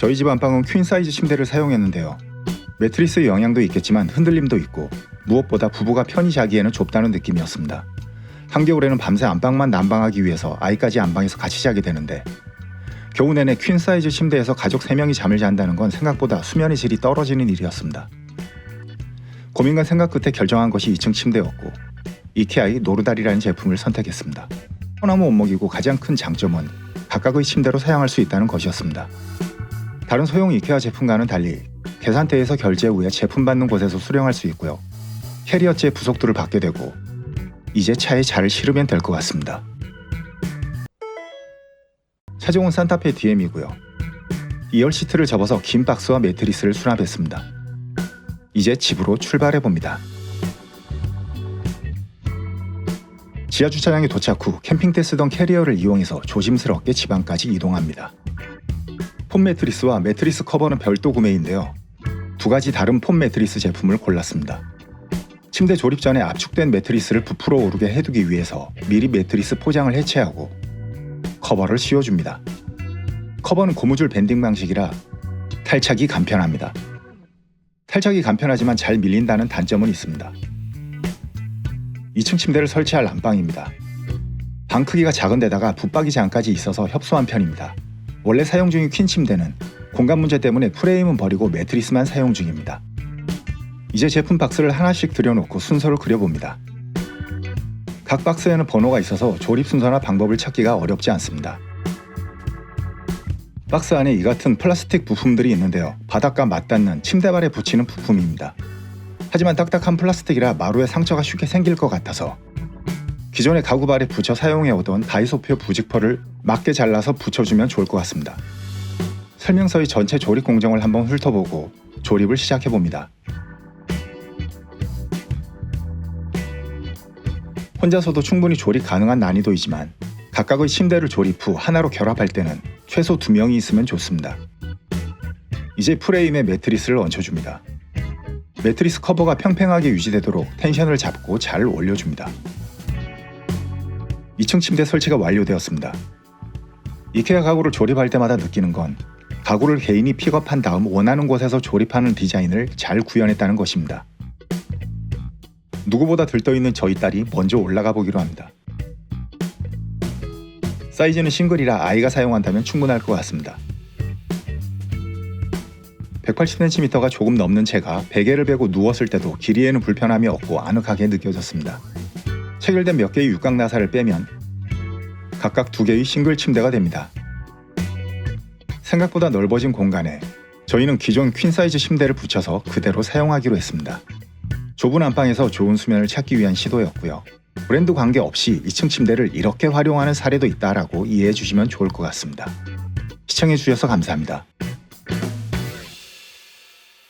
저희 집 안방은 퀸 사이즈 침대를 사용했는데요. 매트리스의 영향도 있겠지만 흔들림도 있고 무엇보다 부부가 편히 자기에는 좁다는 느낌이었습니다. 한겨울에는 밤새 안방만 난방하기 위해서 아이까지 안방에서 같이 자게 되는데 겨우 내내 퀸 사이즈 침대에서 가족 3명이 잠을 잔다는 건 생각보다 수면의 질이 떨어지는 일이었습니다. 고민과 생각 끝에 결정한 것이 2층 침대였고 이케아의 노르다리라는 제품을 선택했습니다. 소나무 원목이고 가장 큰 장점은 각각의 침대로 사용할 수 있다는 것이었습니다. 다른 소형 이케아 제품과는 달리 계산대에서 결제 후에 제품 받는 곳에서 수령할 수 있고요. 캐리어째 부속도를 받게 되고 이제 차에 잘 실으면 될 것 같습니다. 차종은 산타페 DM이고요. 2열 시트를 접어서 긴 박스와 매트리스를 수납했습니다. 이제 집으로 출발해 봅니다. 지하 주차장에 도착 후 캠핑 때 쓰던 캐리어를 이용해서 조심스럽게 지방까지 이동합니다. 폼 매트리스와 매트리스 커버는 별도 구매인데요. 두 가지 다른 폼 매트리스 제품을 골랐습니다. 침대 조립 전에 압축된 매트리스를 부풀어 오르게 해두기 위해서 미리 매트리스 포장을 해체하고 커버를 씌워줍니다. 커버는 고무줄 밴딩 방식이라 탈착이 간편합니다. 탈착이 간편하지만 잘 밀린다는 단점은 있습니다. 2층 침대를 설치할 안방입니다. 방 크기가 작은 데다가 붙박이장까지 있어서 협소한 편입니다. 원래 사용 중인 퀸 침대는 공간 문제 때문에 프레임은 버리고 매트리스만 사용 중입니다. 이제 제품 박스를 하나씩 들여놓고 순서를 그려봅니다. 각 박스에는 번호가 있어서 조립 순서나 방법을 찾기가 어렵지 않습니다. 박스 안에 이 같은 플라스틱 부품들이 있는데요. 바닥과 맞닿는 침대발에 붙이는 부품입니다. 하지만 딱딱한 플라스틱이라 마루에 상처가 쉽게 생길 것 같아서 기존의 가구발에 붙여 사용해 오던 다이소표 부직퍼를 맞게 잘라서 붙여주면 좋을 것 같습니다. 설명서의 전체 조립 공정을 한번 훑어보고 조립을 시작해 봅니다. 혼자서도 충분히 조립 가능한 난이도이지만 각각의 침대를 조립 후 하나로 결합할 때는 최소 두 명이 있으면 좋습니다. 이제 프레임에 매트리스를 얹혀줍니다. 매트리스 커버가 평평하게 유지되도록 텐션을 잡고 잘 올려줍니다. 2층 침대 설치가 완료되었습니다. 이케아 가구를 조립할 때마다 느끼는 건 가구를 개인이 픽업한 다음 원하는 곳에서 조립하는 디자인을 잘 구현했다는 것입니다. 누구보다 들떠있는 저희 딸이 먼저 올라가 보기로 합니다. 사이즈는 싱글이라 아이가 사용한다면 충분할 것 같습니다. 180cm가 조금 넘는 제가 베개를 베고 누웠을 때도 길이에는 불편함이 없고 아늑하게 느껴졌습니다. 체결된 몇 개의 육각 나사를 빼면 각각 두 개의 싱글 침대가 됩니다. 생각보다 넓어진 공간에 저희는 기존 퀸 사이즈 침대를 붙여서 그대로 사용하기로 했습니다. 좁은 안방에서 좋은 수면을 찾기 위한 시도였고요. 브랜드 관계없이 2층 침대를 이렇게 활용하는 사례도 있다라고 이해해 주시면 좋을 것 같습니다. 시청해 주셔서 감사합니다.